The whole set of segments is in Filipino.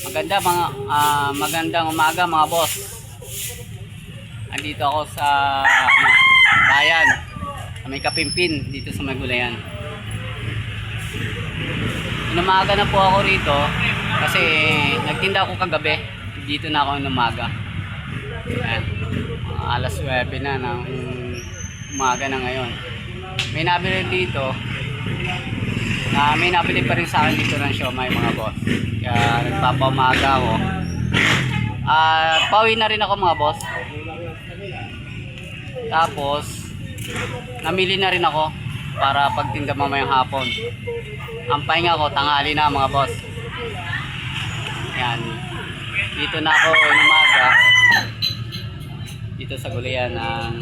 Maganda mga ah, magandang umaga mga boss. Andito ako sa ano, bayan. May kapimpin dito sa Magulayan. Inumaga na po ako rito kasi nagtinda ako kagabi. Dito na ako inumaga. Ayan. Alas 9 na ng umaga na ngayon. May nabili dito na may nabili pa rin sa akin dito ng siomay mga boss. Kaya nagpapaumaga ako. Ah, pauwi na rin ako mga boss. Tapos, namili na rin ako para pagtinda mamayang hapon. Ang pahinga ko, tanghali na mga boss. Yan. Dito na ako umaga. Dito sa gulayan ng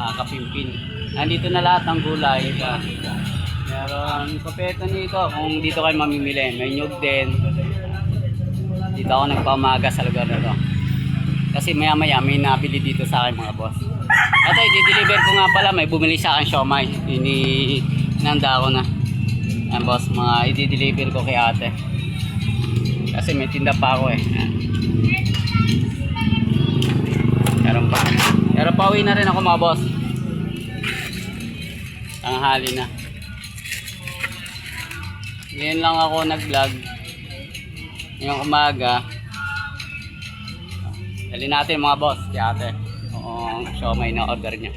ah, Kapimpin. Nandito na lahat ng gulay. Ito. Meron kopeto nito kung dito kayo mamimili. May nyug din. Dito ako nagpamaga sa lugar na to. Kasi maya maya may nabili dito sa akin mga boss. Ito, i-deliver ko nga pala. May bumili sa akin siomay. Ini nanda na. Yan boss, mga i-deliver ko kay ate. Kasi may tinda pa ako eh. Meron pa. Pero pauwi na rin ako mga boss. Tanghali na. Ngayon lang ako nag-vlog. Ngayong umaga. Dali natin mga boss, kay ate. Kung siomay na order niya.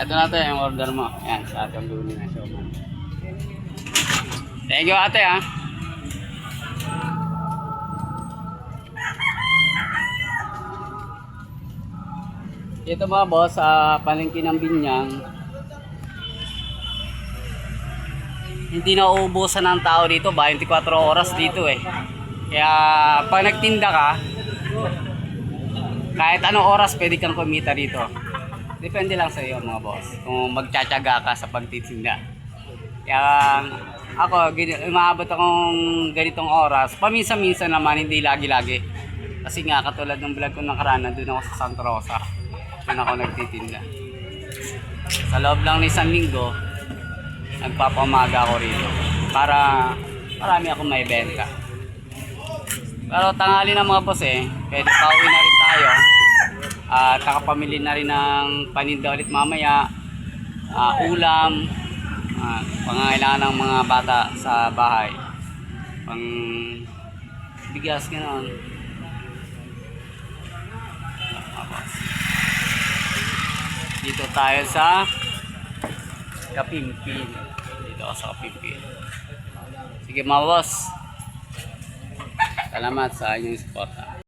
Ito na ito yung order mo. Ayan, sa ating bumili na siomay. Thank you ate ah. Ito mga boss, sa palengke ng Binyang, hindi na uubusan ng tao dito, 24 oras dito eh. Kaya pag nagtinda ka, kahit anong oras pwede kang kumita dito. Depende lang sa iyo mga boss, kung magtsatsaga ka sa pagtitinda. Kaya ako, umaabot akong ganitong oras, paminsan-minsan naman, hindi lagi-lagi. Kasi nga, katulad ng vlog ko nakaraan, nandun ako sa Santa Rosa. Doon ako nagtitinda. Sa loob lang ng isang linggo, nagpapamaga ako rito. Para marami akong may benta. Pero tanghali na mga boss eh, pwede pauwi na rin tayo. At kakapamili na rin ng paninda ulit mamaya. Ah, ulam, ah, pangangailangan ng mga bata sa bahay. Pang bigas, boss. Dito tayo sa Kapimpin. Ako sa Kapimpin. Sige mga boss. Salamat sa inyong support.